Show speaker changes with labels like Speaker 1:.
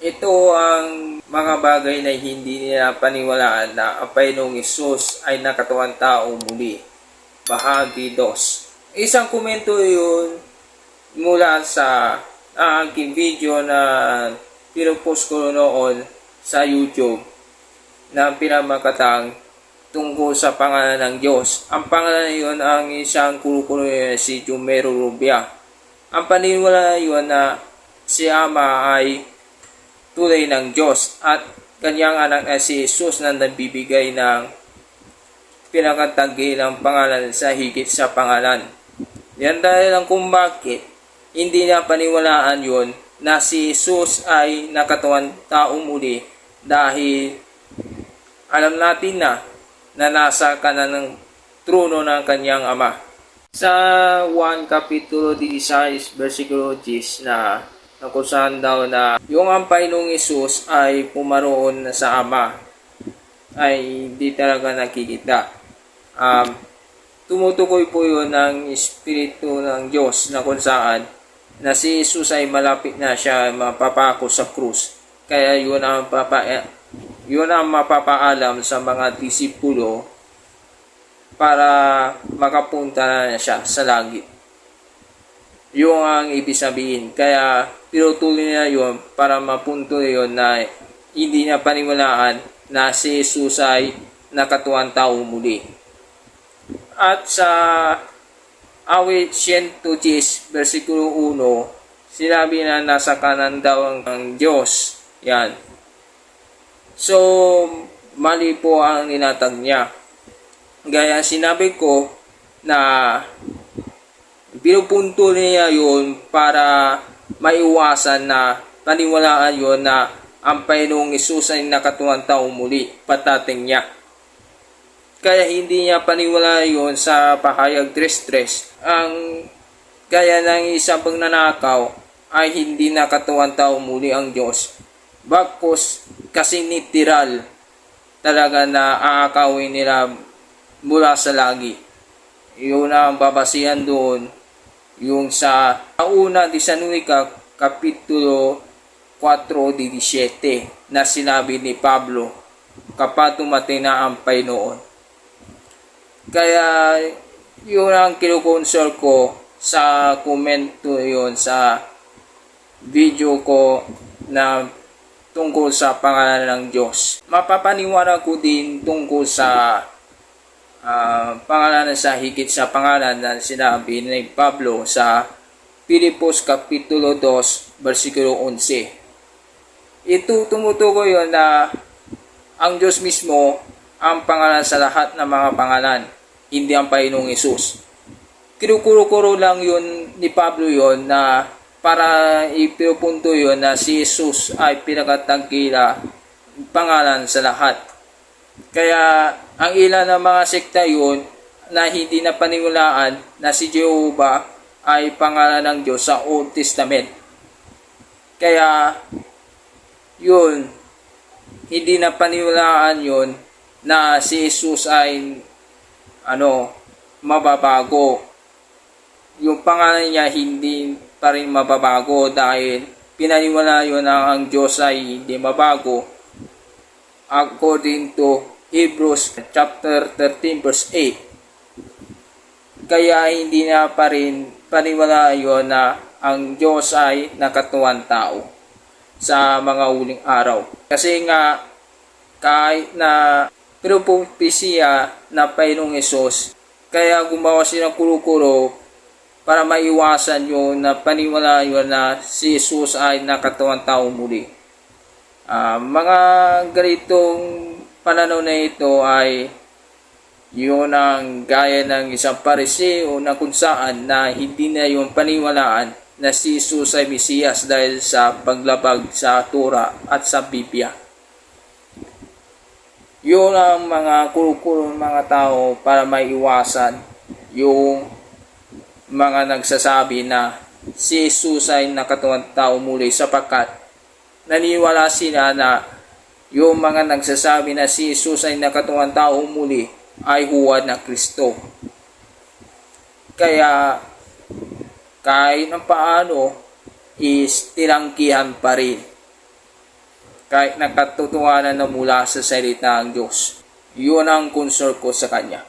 Speaker 1: Ito ang mga bagay na hindi nila paniwalaan na ang Panginoong Isus ay nakatuwang tao muli. Bahagi 2. Isang komento yun mula sa aking video na pinupost ko noon sa YouTube na pinamakatang tungkol sa pangalan ng Diyos. Ang pangalan na yun ang isang kulukulo na si Jumero Rubia. Ang paniniwala yun na si Ama ay tulay ng Diyos at kanyang anak na si Jesus na nagbibigay ng pinakatagi ng pangalan sa higit sa pangalan. Yan dahil lang kung bakit hindi na paniwalaan yon na si Jesus ay nakatuwan tao muli dahil alam natin na na nasa kanan ng trono ng kanyang ama. Sa 1 Kapitulo 16, versikulo 10 na na kung saan daw na yung ang Panginoong Isus ay pumaroon na sa Ama ay hindi talaga nakikita. Um, tumutukoy po yun ng Espiritu ng Diyos na kung saan na si Jesus ay malapit na siya mapapako sa krus. Kaya yun ang, papa, yun ang mapapaalam sa mga disipulo para makapunta na siya sa langit. Yung ang ibig sabihin. Kaya pinutuloy niya yun para mapunto yun na hindi niya paniwalaan na si Jesus ay nakatuwang tao muli. At sa awit 110 versikulo 1, sinabi na nasa kanan daw ang, ang Diyos. Yan. So, mali po ang ninatag niya. Gaya sinabi ko na pinupunto niya yun para maiwasan na paniwalaan yun na ang Panginoong Isus ay nakatuwang tao muli, patating niya. Kaya hindi niya paniwala yun sa pahayag 3.3. Ang kaya ng isang pagnanakaw ay hindi nakatuwang tao muli ang Diyos. Bakos kasi literal talaga na aakawin nila mula sa lagi. Yun ang babasihan doon yung sa una di San Luca Kapitulo 4.17 na sinabi ni Pablo kapag tumating na ang Panginoon. Kaya yun ang kinukonsol ko sa komento yun sa video ko na tungkol sa pangalan ng Diyos. Mapapaniwala ko din tungkol sa uh, pangalan sa higit sa pangalan na sinabi ni Pablo sa Pilipos Kapitulo 2, versikulo 11. Ito tumutukoy yun na ang Diyos mismo ang pangalan sa lahat ng mga pangalan, hindi ang Panginoong Isus. Kinukuro-kuro lang yun ni Pablo yon na para ipipunto yun na si Jesus ay pinakatangkila pangalan sa lahat. Kaya ang ilan ng mga sekta yun na hindi na paniwalaan na si Jehovah ay pangalan ng Diyos sa Old Testament. Kaya yun, hindi na paniwalaan yun na si Jesus ay ano, mababago. Yung pangalan niya hindi pa rin mababago dahil pinaniwala yun na ang Diyos ay hindi mabago according to Hebrews chapter 13 verse 8. Kaya hindi na pa rin paniwala yun na ang Diyos ay nakatuwan tao sa mga uling araw. Kasi nga kahit na pinupupisiya na Panginoong Isos, kaya gumawa siya ng kuro-kuro para maiwasan yun na paniwala yun na si Jesus ay nakatawang tao muli. Uh, mga ganitong pananaw na ito ay yun ang gaya ng isang pariseo na kung saan na hindi na yung paniwalaan na si Jesus ay Mesiyas dahil sa paglabag sa Tura at sa Biblia. Yun ang mga kuro-kuro mga tao para maiwasan yung mga nagsasabi na si Jesus ay nakatuwang tao muli sapagkat naniwala sila na yung mga nagsasabi na si Jesus ay nakatuwang tao muli ay huwad na Kristo. Kaya kahit ng paano is tilangkihan pa rin kahit nakatotohanan na mula sa salita ng Diyos. Yun ang concern ko sa kanya.